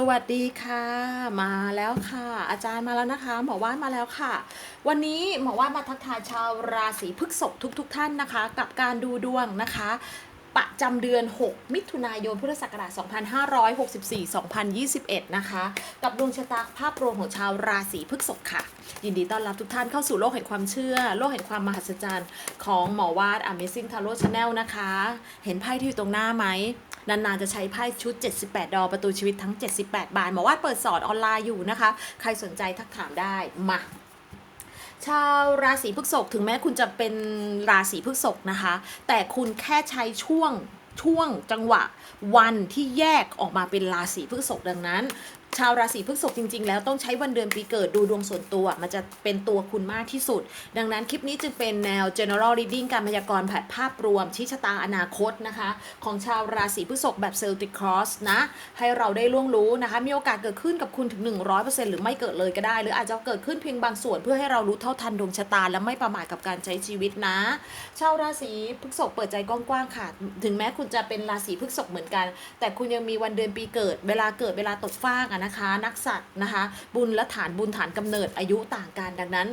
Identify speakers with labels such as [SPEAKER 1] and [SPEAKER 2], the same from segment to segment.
[SPEAKER 1] สวัสดีค่ะ มาแล้วค่ะ อาจารย์มาแล้วนะคะ หมอว่านมาแล้วค่ะ วันนี้หมอว่านมาทักทายชาวราศีพฤษภทุกๆทท่านนะคะ กับการดูดวงนะคะ ประจำเดือน 6 มิถุนายนพุทธศักราช2564-2021 นะคะ กับดวงชะตาภาพรวมของชาวราศีพฤษภค่ะ ยินดีต้อนรับทุกท่านเข้าสู่โลกแห่งความเชื่อ โลกแห่งความมหัศจรรย์ของหมอวาด Amazing Tarot Channel นะคะ เห็นไพ่ที่อยู่ตรงหน้าไหม นานๆจะใช้ไพ่ชุด 78 ดอประตูชีวิตทั้ง 78 บานหมอวาดเปิดสอนออนไลน์อยู่นะคะ ใครสนใจทักถามได้มาชาวราศีพฤษภถึงแม้คุณจะเป็นราศีพฤษภนะคะ แต่คุณแค่ใช้ช่วงช่วงจังหวะวันที่แยกออกมาเป็นราศีพฤษภดังนั้น ชาวราศีพฤษภจริง ๆ แล้วต้องใช้วันเดือนปีเกิดดูดวงส่วนตัวมันจะเป็นตัวคุณมากที่สุด ดังนั้นคลิปนี้จึงเป็นแนว general reading การพยากรณ์แผนภาพรวมชี้ชะตาอนาคตนะคะ ของชาวราศีพฤษภแบบ Celtic Cross นะ ให้เราได้ล่วงรู้นะคะ มีโอกาสเกิดขึ้นกับคุณถึง 100%หรือไม่เกิดเลยก็ได้ หรืออาจจะเกิดขึ้นเพียงบางส่วนเพื่อให้เรารู้เท่าทันดวงชะตา และไม่ประมาทกับการใช้ชีวิตนะ ชาวราศีพฤษภเปิดใจกว้างๆค่ะ ถึงแม้คุณจะเป็นราศีพฤษภเหมือนกัน แต่คุณยังมีวันเดือนปีเกิด เวลาเกิดเวลาตกฟากนะคะ นักสัตว์นะคะ บุญและฐานบุญฐานกำเนิดอายุต่างกันดังนั้น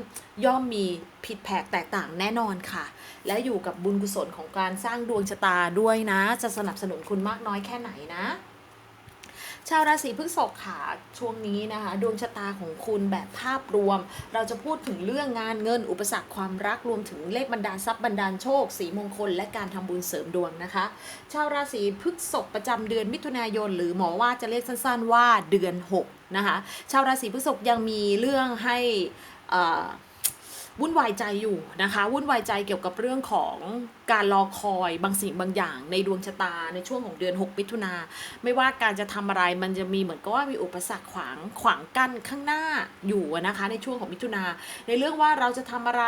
[SPEAKER 1] ย่อมมีผิดแผกแตกต่างแน่นอนค่ะ และอยู่กับบุญกุศลของการสร้างดวงชะตาด้วยนะ จะสนับสนุนคุณมากน้อยแค่ไหนนะ ชาวราศีพฤษภค่ะช่วงนี้นะคะ ดวงชะตาของคุณแบบภาพรวม เราจะพูดถึงเรื่องงานเงิน อุปสรรคความรักรวมถึงเลขบรรดาลทรัพย์บรรดาลโชค สีมงคล และการทำบุญเสริมดวงนะคะ ชาวราศีพฤษภประจำเดือนมิถุนายน หรือหมอว่าจะเรียกสั้นๆว่าเดือน 6 นะคะ ชาวราศีพฤษภยังมีเรื่องให้อ่อ วุ่นวายใจอยู่นะคะ วุ่นวายใจเกี่ยวกับเรื่องของการรอคอยบางสิ่งบางอย่างในดวงชะตาในช่วงของเดือน 6 มิถุนาไม่ว่าการจะทำอะไรมันจะมีเหมือนกับว่ามีอุปสรรคขวางขวางกั้นข้างหน้าอยู่นะคะในช่วงของมิถุนาในเรื่องว่าเราจะทำอะไร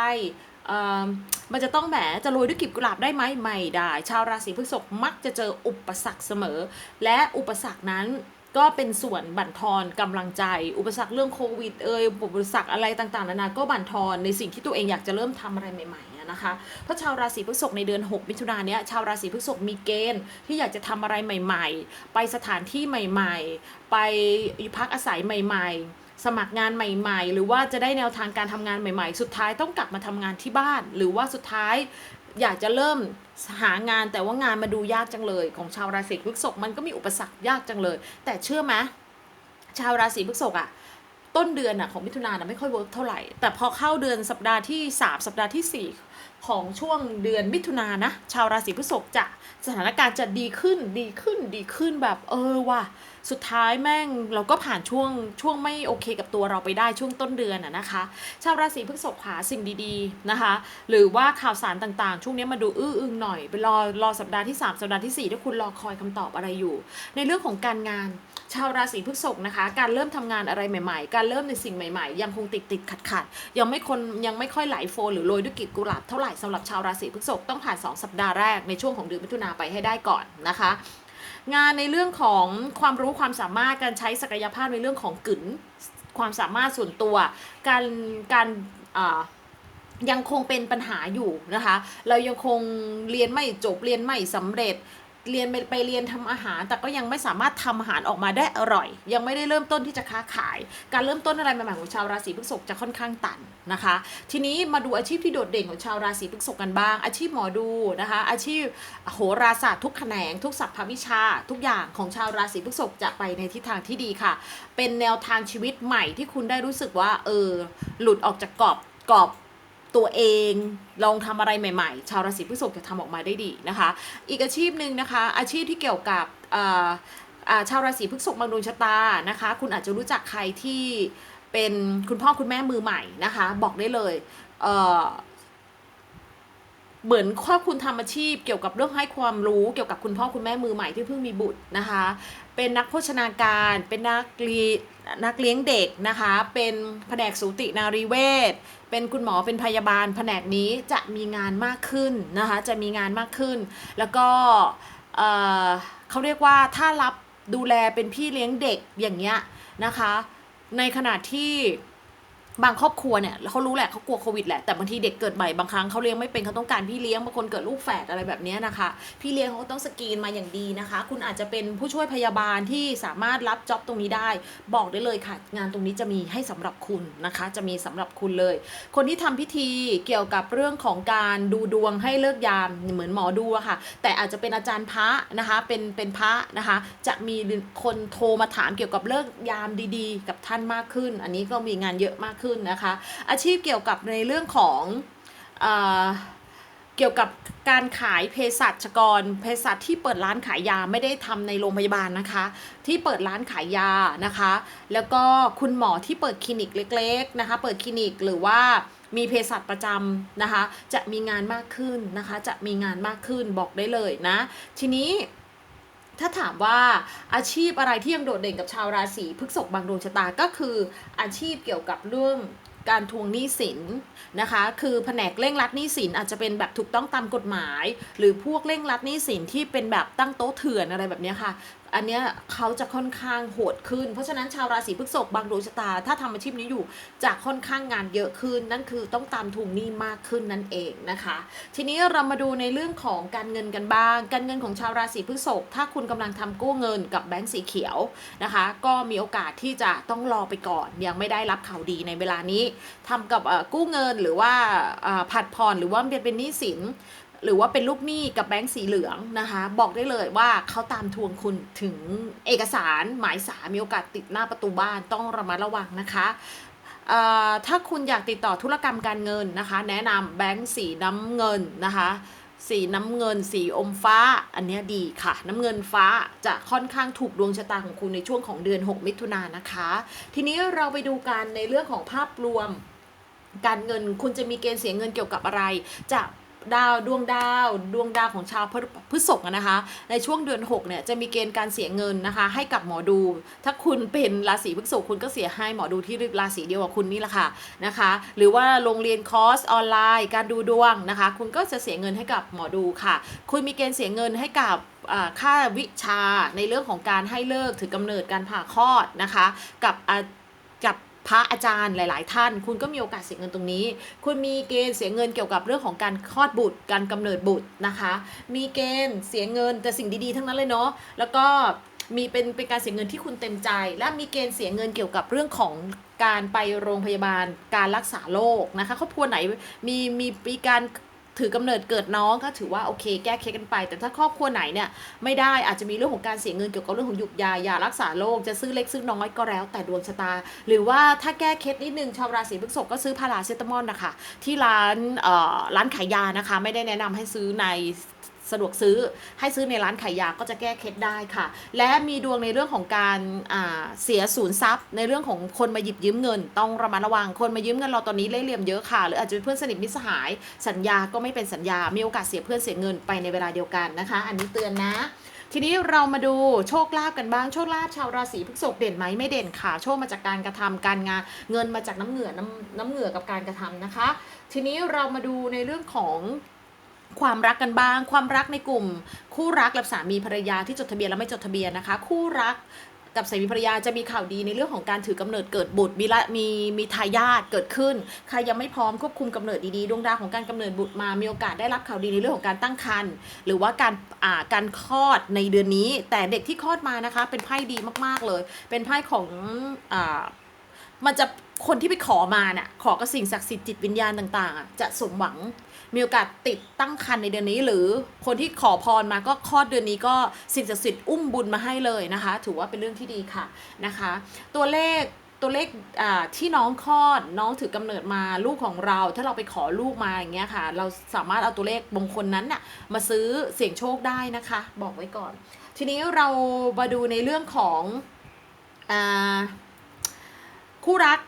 [SPEAKER 1] มันจะต้องแหมจะโรยด้วยกลีบกุหลาบได้ไหมไม่ได้ ชาวราศีพฤษภมักจะเจออุปสรรคเสมอ และอุปสรรคนั้น ก็เป็นส่วนบั่นทอนกำลังใจ อุปสรรคเรื่องโควิดเอ่ยอุปสรรคอะไรต่างๆนานาก็บั่นทอนในสิ่งที่ตัวเองอยากจะเริ่มทำอะไรใหม่ๆนะคะเพราะชาวราศีพฤษภในเดือน 6 มิถุนายนเนี้ยชาวราศีพฤษภมีเกณฑ์ที่อยากจะทำอะไรใหม่ ๆ ไปสถานที่ใหม่ ๆ ไปพักอาศัยใหม่ ๆสมัครงานใหม่ ๆ หรือว่าจะได้แนวทางการทำงานใหม่ ๆ สุดท้ายต้องกลับมาทำงานที่บ้าน หรือว่าสุดท้ายอยากจะเริ่ม หางานแต่ว่างานมาดูยากจังเลย ของชาวราศีพฤษภมันก็มีอุปสรรคยากจังเลย แต่เชื่อไหมชาวราศีพฤษภอะ ต้นเดือนอะของมิถุนานะไม่ค่อยเวิร์กเท่าไหร่ แต่พอเข้าเดือนสัปดาห์ที่ 3 สัปดาห์ทีสี่ 4 ของช่วงเดือนมิถุนานะ ชาวราศีพฤษภจะสถานการณ์จะดีขึ้นดีขึ้นดีขึ้นแบบเออว่ะสุดท้ายแม่งเราก็ผ่านช่วงช่วงไม่โอเคกับตัวเราไปได้ช่วงต้นเดือนอะนะคะ ชาวราศีพฤษภหาสิ่งดีๆนะคะ หรือว่าข่าวสารต่างๆ ช่วงนี้มาดูอื้ออึงหน่อยไปรอรอสัปดาห์ที่ 3 สัปดาห์ที่ 4 ถ้าคุณรอคอยคำตอบอะไรอยู่ ในเรื่องของการงานชาวราศีพฤษภนะคะ การเริ่มทำงานอะไรใหม่ ๆ การเริ่มในสิ่งใหม่ๆ ยังคงติดติดขัดขัดๆยังไม่คนยังไม่ค่อยไหลโฟลหรือโรยด้วยกลีบกุหลาบเท่าไหร่สำหรับชาวราศีพฤษภต้องผ่าน 2 สัปดาห์แรกในช่วงของเดือนมิถุนาไปให้ได้ก่อนนะคะ งานในเรื่องของความรู้ความสามารถการใช้ศักยภาพในเรื่องของกึ๋นความสามารถส่วนตัว การการยังคงเป็นปัญหาอยู่นะคะ เรายังคงเรียนไม่จบเรียนไม่สำเร็จ เรียนไปไปเรียนทำอาหาร แต่ก็ยังไม่สามารถทำอาหารออกมาได้อร่อย ยังไม่ได้เริ่มต้นที่จะค้าขาย การเริ่มต้นอะไรใหม่ๆของชาวราศีพฤษภจะค่อนข้างตันนะคะ ทีนี้มาดูอาชีพที่โดดเด่นของชาวราศีพฤษภกันบ้าง อาชีพหมอดูนะคะ อาชีพโหราศาสตร์ทุกแขนง ทุกศัพท์วิชา ทุกอย่างของชาวราศีพฤษภจะไปในทิศทางที่ดีค่ะ เป็นแนวทางชีวิตใหม่ที่คุณได้รู้สึกว่าเออหลุดออกจากกรอบกรอบ ตัวเองลองทำอะไรใหม่ๆ ชาวราศีพฤษภจะทำออกมาได้ดีนะคะ อีกอาชีพหนึ่งนะคะ อาชีพที่เกี่ยวกับชาวราศีพฤษภบางดวงชะตานะคะ คุณอาจจะรู้จักใครที่เป็นคุณพ่อคุณแม่มือใหม่นะคะ บอกได้เลยเเหมือนข้อคุณทำอาชีพเกี่ยวกับเรื่องให้ความรู้เกี่ยวกับคุณพ่อคุณแม่มือใหม่ที่เพิ่งมีบุตรนะคะ เป็นนักโภชนาการ เป็นนักเรีนักเลี้ยงเด็กนะคะ เป็นแผนกสูตินารีเวช เป็นคุณหมอ เป็นพยาบาล แผนกนี้จะมีงานมากขึ้นนะคะ จะมีงานมากขึ้น แล้วก็เเขาเรียกว่าถ้ารับดูแลเป็นพี่เลี้ยงเด็กอย่างเงี้ยนะคะ ในขณะที่ บางครอบครัวเนี่ยเขารู้แหละเขากลัวโควิดแหละแต่บางทีเด็กเกิดใหม่บางครั้งเขาเลี้ยงไม่เป็นเขาต้องการพี่เลี้ยงบางคนเกิดลูกแฝดอะไรแบบนี้นะคะ พี่เลี้ยงเขาต้องสกรีนมาอย่างดีนะคะ คุณอาจจะเป็นผู้ช่วยพยาบาลที่สามารถรับจ็อบตรงนี้ได้ บอกได้เลยค่ะ งานตรงนี้จะมีให้สำหรับคุณนะคะ จะมีสำหรับคุณเลย คนที่ทำพิธีเกี่ยวกับเรื่องของการดูดวงให้เลิกยามเหมือนหมอดูอะค่ะ แต่อาจจะเป็นอาจารย์พระนะคะเป็นเป็นพระนะคะ จะมีคนโทรมาถามเกี่ยวกับเลิกยามดี ๆ กับท่านมากขึ้น อันนี้ก็มีงานเยอะมากขึ้นนะคะ อาชีพเกี่ยวกับในเรื่องของเอเกี่ยวกับการขายเภสัชกรเภสัชที่เปิดร้านขายยาไม่ได้ทำในโรงพยาบาลนะคะ ที่เปิดร้านขายยานะคะ แล้วก็คุณหมอที่เปิดคลินิกเล็ก ๆนะคะ เปิดคลินิกหรือว่ามีเภสัชประจำนะคะ จะมีงานมากขึ้นนะคะ จะมีงานมากขึ้นบอกได้เลยนะ ทีนี้ ถ้าถามว่าอาชีพอะไรที่ยังโดดเด่นกับชาวราศีพฤษภบางดวงชะตาก็คืออาชีพเกี่ยวกับเรื่องการทวงหนี้สินนะคะ คือแผนกเร่งรัดหนี้สินอาจจะเป็นแบบถูกต้องตามกฎหมาย หรือพวกเร่งรัดหนี้สินที่เป็นแบบตั้งโต๊ะเถื่อนอะไรแบบนี้ค่ะอันเนี้ยเขาจะค่อนข้างโหดขึ้น เพราะฉะนั้นชาวราศีพฤษภบางดวงชะตา ถ้าทำอาชีพนี้อยู่จะค่อนข้างงานเยอะขึ้น นั่นคือต้องตามทวงหนี้มากขึ้นนั่นเองนะคะ ทีนี้เรามาดูในเรื่องของการเงินกันบ้าง การเงินของชาวราศีพฤษภถ้าคุณกำลังทำกู้เงินกับแบงก์สีเขียวนะคะ ก็มีโอกาสที่จะต้องรอไปก่อน ยังไม่ได้รับข่าวดีในเวลานี้ทำกับเอ่อกู้เงินหรือว่าผัดผ่อนหรือว่าเป็นเป็นหนี้สิน หรือว่าเป็นลูกหนี้กับแบงก์สีเหลืองนะคะ บอกได้เลยว่าเขาตามทวงคุณถึงเอกสารหมายสารมีโอกาสติดหน้าประตูบ้านต้องระมัดระวังนะคะถ้าคุณอยากติดต่อธุรกรรมการเงินนะคะ แนะนำแบงก์สีน้ำเงินนะคะสีน้ำเงินสีอมฟ้าอันนี้ดีค่ะ น้ำเงินฟ้าจะค่อนข้างถูกดวงชะตาของคุณในช่วงของเดือน 6 มิถุนายนนะคะ ทีนี้เราไปดูกันในเรื่องของภาพรวม การเงินคุณจะมีเกณฑ์เสียเงินเกี่ยวกับอะไร จะ ดาวดวงดาวดวงดาวของชาวพฤพฤษภนะคะ ในช่วงเดือน6เนี่ยจะมีเกณฑ์การเสียเงินนะคะ ให้กับหมอดู ถ้าคุณเป็นราศีพฤษภคุณก็เสียให้หมอดูที่ราศีเดียวกับคุณนี่แหละค่ะนะคะ หรือว่าโรงเรียนคอร์สออนไลน์ การดูดวงนะคะ คุณก็จะเสียเงินให้กับหมอดูค่ะ คุณมีเกณฑ์เสียเงินให้กับค่าวิชาในเรื่องของการให้เลิกถือกำเนิดการผ่าคลอดนะคะ กับอ่ากับ พระอาจารย์หลาย ๆ ท่าน คุณก็มีโอกาสเสียเงินตรงนี้ คุณมีเกณฑ์เสียเงินเกี่ยวกับเรื่องของการคลอดบุตร การกำเนิดบุตรนะคะ มีเกณฑ์เสียเงินแต่สิ่งดี ๆ ทั้งนั้นเลยเนาะ แล้วก็มีเป็นเป็นการเสียเงินที่คุณเต็มใจ และมีเกณฑ์เสียเงินเกี่ยวกับเรื่องของการไปโรงพยาบาลการรักษาโรคนะคะครอบครัวไหนมีมีมีการ ถือกำเนิดเกิดน้องก็ถือว่าโอเคแก้เคสกันไป แต่ถ้าครอบครัวไหนเนี่ยไม่ได้อาจจะมีเรื่องของการเสียเงินเกี่ยวกับเรื่องของหยุกยายารักษาโรคจะซื้อเล็กซื้อน้อยก็แล้ว แต่ดวงชะตา หรือว่าถ้าแก้เคสนิดนึงชาวราศีพฤษภก็ซื้อพาราเซตามอลนะคะที่ร้านเอ่อร้านขายยานะคะ ไม่ได้แนะนำให้ซื้อใน สะดวกซื้อให้ซื้อในร้านขายยาก็จะแก้เคล็ดได้ค่ะ และมีดวงในเรื่องของการาเสียศูนย์ทรัพย์ ในเรื่องของคนมาหยิบยืมเงิน ต้องระมัดระวังคนมายืมเงินเราตอนนี้เล่เหลี่ยมเยอะค่ะ หรืออาจจะเป็นเพื่อนสนิทมิตรสหาย สัญญาก็ไม่เป็นสัญญา มีโอกาสเสียเพื่อนเสียเงินไปในเวลาเดียวกันนะคะ อันนี้เตือนนะทีนี้เรามาดูโชคลาภกันบ้างโชคลาภชาวราศีพฤษภเด่นไหมไม่เด่นค่ะ โชคมาจากการกระทำการงานเงินมาจากน้ำเหงื่อน้ำน้ำเหงื่อกับการกระทำนะคะ ทีนี้เรามาดูในเรื่องของ ความรักกันบ้าง ความรักในกลุ่ม คู่รักกับสามีภรรยาที่จดทะเบียนและไม่จดทะเบียนนะคะ คู่รักกับสามีภรรยาจะมีข่าวดีในเรื่องของการถือกำเนิดเกิดบุตรมีละมีมีทายาทเกิดขึ้นใครยังไม่พร้อมควบคุมกำเนิดดีๆดวงดาวของการกำเนิดบุตรมามีโอกาสได้รับข่าวดีในเรื่องของการตั้งครรภ์หรือว่าการอ่าการคลอดในเดือนนี้ แต่เด็กที่คลอดมานะคะ เป็นไพ่ดีมากๆเลย เป็นไพ่ของอ่ามันจะคนที่ไปขอมาน่ะขอกับสิ่งศักดิ์สิทธิ์จิตวิญญาณต่างๆอะจะสมหวัง มีโอกาสติดตั้งครรภ์ในเดือนนี้ หรือคนที่ขอพรมาก็คลอดเดือนนี้ก็สิ่งศักดิ์สิทธิ์อุ้มบุญมาให้เลยนะคะ ถือว่าเป็นเรื่องที่ดีค่ะนะคะ ตัวเลขตัวเลขอ่าที่น้องคลอดน้องถือกำเนิดมาลูกของเรา ถ้าเราไปขอลูกมาอย่างเงี้ยค่ะ เราสามารถเอาตัวเลขมงคลนั้นน่ะมาซื้อเสี่ยงโชคได้นะคะ บอกไว้ก่อน ทีนี้เรามาดูในเรื่องของอ่าคู่รัก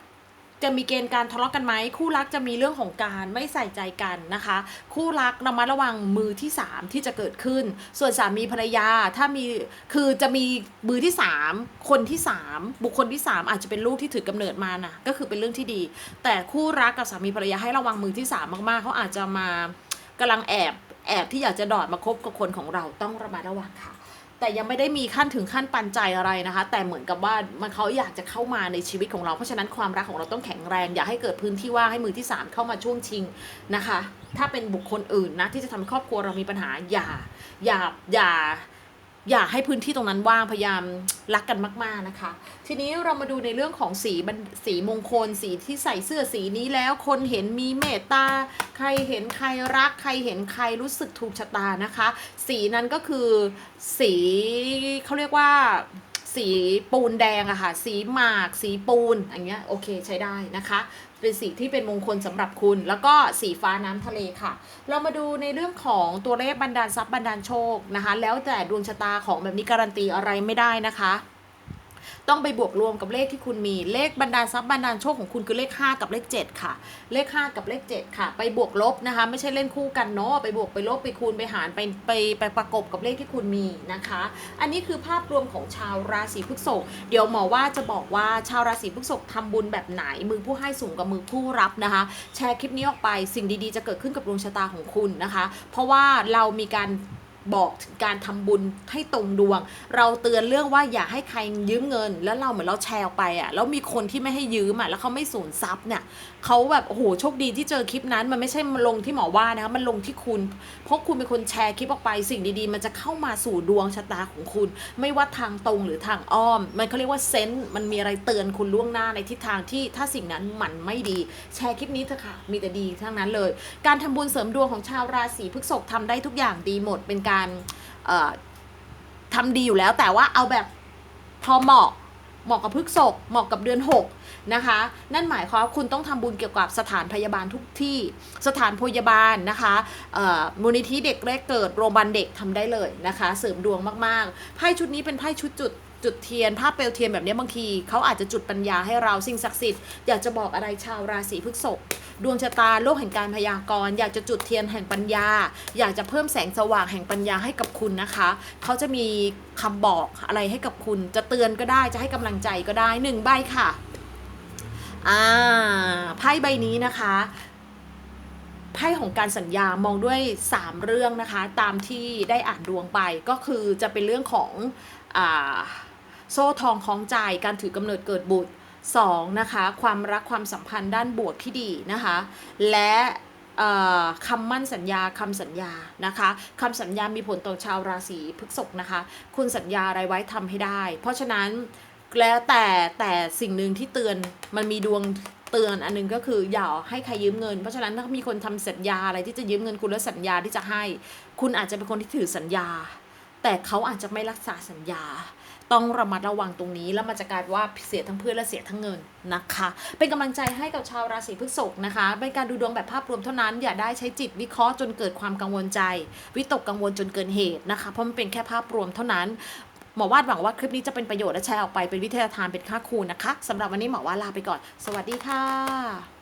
[SPEAKER 1] จะมีเกณฑ์การทะเลาะกันไหมคู่รักจะมีเรื่องของการไม่ใส่ใจกันนะคะ คู่รักระมัดระวังมือที่ 3 ที่จะเกิดขึ้น ส่วนสามีภรรยาถ้ามีคือจะมีมือที่ 3 คนที่ 3 บุคคลที่ 3 อาจจะเป็นลูกที่ถือกำเนิดมานะก็คือเป็นเรื่องที่ดี แต่คู่รักกับสามีภรรยาให้ระวังมือที่ 3 มากๆเขาอาจจะมากำลังแอบแอบที่อยากจะดอดมาคบกับคนของเราต้องระมัดระวังค่ะ แต่ยังไม่ได้มีขั้นถึงขั้นปันใจอะไรนะคะ แต่เหมือนกับว่ามันเขาอยากจะเข้ามาในชีวิตของเรา เพราะฉะนั้นความรักของเราต้องแข็งแรง อย่าให้เกิดพื้นที่ว่างให้มือที่สามเข้ามาช่วงชิงนะคะ ถ้าเป็นบุคคลอื่นนะที่จะทำให้ครอบครัวเรามีปัญหาอย่าอย่าอย่า อย่าให้พื้นที่ตรงนั้นว่างพยายามรักกันมาก ๆนะคะ ทีนี้เรามาดูในเรื่องของสีบันสีมงคลสีที่ใส่เสื้อสีนี้แล้วคนเห็นมีเมตตา ใครเห็นใครรัก ใครเห็นใครรู้สึกถูกชะตานะคะ สีนั้นก็คือสีเขาเรียกว่า สีปูนแดงอะค่ะ สีหมาก สีปูนอย่างเงี้ยโอเคใช้ได้นะคะ เป็นสีที่เป็นมงคลสำหรับคุณ แล้วก็สีฟ้าน้ำทะเลค่ะ เรามาดูในเรื่องของตัวเลขบรรดาลทรัพย์บรรดาลโชคนะคะ แล้วแต่ดวงชะตาของแบบนี้การันตีอะไรไม่ได้นะคะ ต้องไปบวกรวมกับเลขที่คุณมีเลขบรรดาลทรัพย์บรรดาลโชคของคุณคือเลข 5 กับเลข 7 ค่ะ เลข 5 กับเลข 7 ค่ะ ไปบวกลบนะคะ ไม่ใช่เล่นคู่กันเนาะไปบวกไปลบไปคูณไปหารไปไปไปประกบกับเลขที่คุณมีนะคะ อันนี้คือภาพรวมของชาวราศีพฤษภเดี๋ยวหมอว่าจะบอกว่าชาวราศีพฤษภทำบุญแบบไหนมือผู้ให้สูงกับมือผู้รับนะคะ แชร์คลิปนี้ออกไปสิ่งดีๆ จะเกิดขึ้นกับดวงชะตาของคุณนะคะ เพราะว่าเรามีการ บอกถึงการทำบุญให้ตรงดวง เราเตือนเรื่องว่าอย่าให้ใครยืมเงิน แล้วเราเหมือนเราแชร์ออกไปอะแล้วมีคนที่ไม่ให้ยืมอะแล้วเขาไม่สูญทรัพย์เนี่ยเขาแบบโอ้โหโชคดีที่เจอคลิปนั้น มันไม่ใช่มาลงที่หมอว่านะคะมันลงที่คุณ เพราะคุณเป็นคนแชร์คลิปออกไปสิ่งดีๆ มันจะเข้ามาสู่ดวงชะตาของคุณ ไม่ว่าทางตรงหรือทางอ้อม มันเขาเรียกว่าเซนต์มันมีอะไรเตือนคุณล่วงหน้าในทิศทางที่ถ้าสิ่งนั้นมันไม่ดี แชร์คลิปนี้เถอะค่ะมีแต่ดีทั้งนั้นเลย การทำบุญเสริมดวงของชาวราศีพฤษภทำได้ทุกอย่างดีหมดเป็นการการทำดีอยู่แล้ว แต่ว่าเอาแบบพอเหมาะเหมาะกับพฤกษกเหมาะกับเดือน6นะคะ นั่นหมายความว่าคุณต้องทำบุญเกี่ยวกับสถานพยาบาลทุกที่ สถานพยาบาลนะคะมูลนิธิเด็กแรกเกิดโรงพยาบาลเด็กทำได้เลยนะคะ เสริมดวงมากๆไพ่ชุดนี้เป็นไพ่ชุดจุด จุดเทียนภาพเปลวเทียนแบบนี้บางทีเขาอาจจะจุดปัญญาให้เราสิ่งศักดิ์สิทธิ์อยากจะบอกอะไรชาวราศีพฤษภดวงชะตาโลกแห่งการพยากรณ์อยากจะจุดเทียนแห่งปัญญา อยากจะเพิ่มแสงสว่างแห่งปัญญาให้กับคุณนะคะ เขาจะมีคำบอกอะไรให้กับคุณ จะเตือนก็ได้จะให้กำลังใจก็ได้หนึ่งใบค่ะอ่าไพ่ใบนี้นะคะไพ่ของการสัญญามองด้วย 3 เรื่องนะคะ ตามที่ได้อ่านดวงไปก็คือจะเป็นเรื่องของอ่า โซ่ทองคล้องใจการถือกำเนิดเกิดบุตรสองนะคะ ความรักความสัมพันธ์ด้านบวกที่ดีนะคะ และคำมั่นสัญญาคำสัญญานะคะคำสัญญามีผลต่อชาวราศีพฤษภนะคะ คุณสัญญาอะไรไว้ทำให้ได้ เพราะฉะนั้นแล้วแต่แต่สิ่งหนึ่งที่เตือนมันมีดวงเตือนอันหนึงก็คืออย่าให้ใครยืมเงิน เพราะฉะนั้นถ้ามีคนทำสัญญาอะไรที่จะยืมเงินคุณแล้วสัญญาที่จะให้ คุณอาจจะเป็นคนที่ถือสัญญา แต่เขาอาจจะไม่รักษาสัญญา ต้องระมัดระวังตรงนี้ แล้วมันจะกลายว่าเสียทั้งเพื่อนและเสียทั้งเงินนะคะ เป็นกำลังใจให้กับชาวราศีพฤษภนะคะ เป็นการดูดวงแบบภาพรวมเท่านั้น อย่าได้ใช้จิตวิเคราะห์จนเกิดความกังวลใจ วิตกกังวลจนเกินเหตุนะคะ เพราะมันเป็นแค่ภาพรวมเท่านั้น หมอวาดหวังว่าคลิปนี้จะเป็นประโยชน์และแชร์ออกไปเป็นวิทยาทานเป็นค่าครูนะคะสำหรับวันนี้หมอวาดลาไปก่อน สวัสดีค่ะ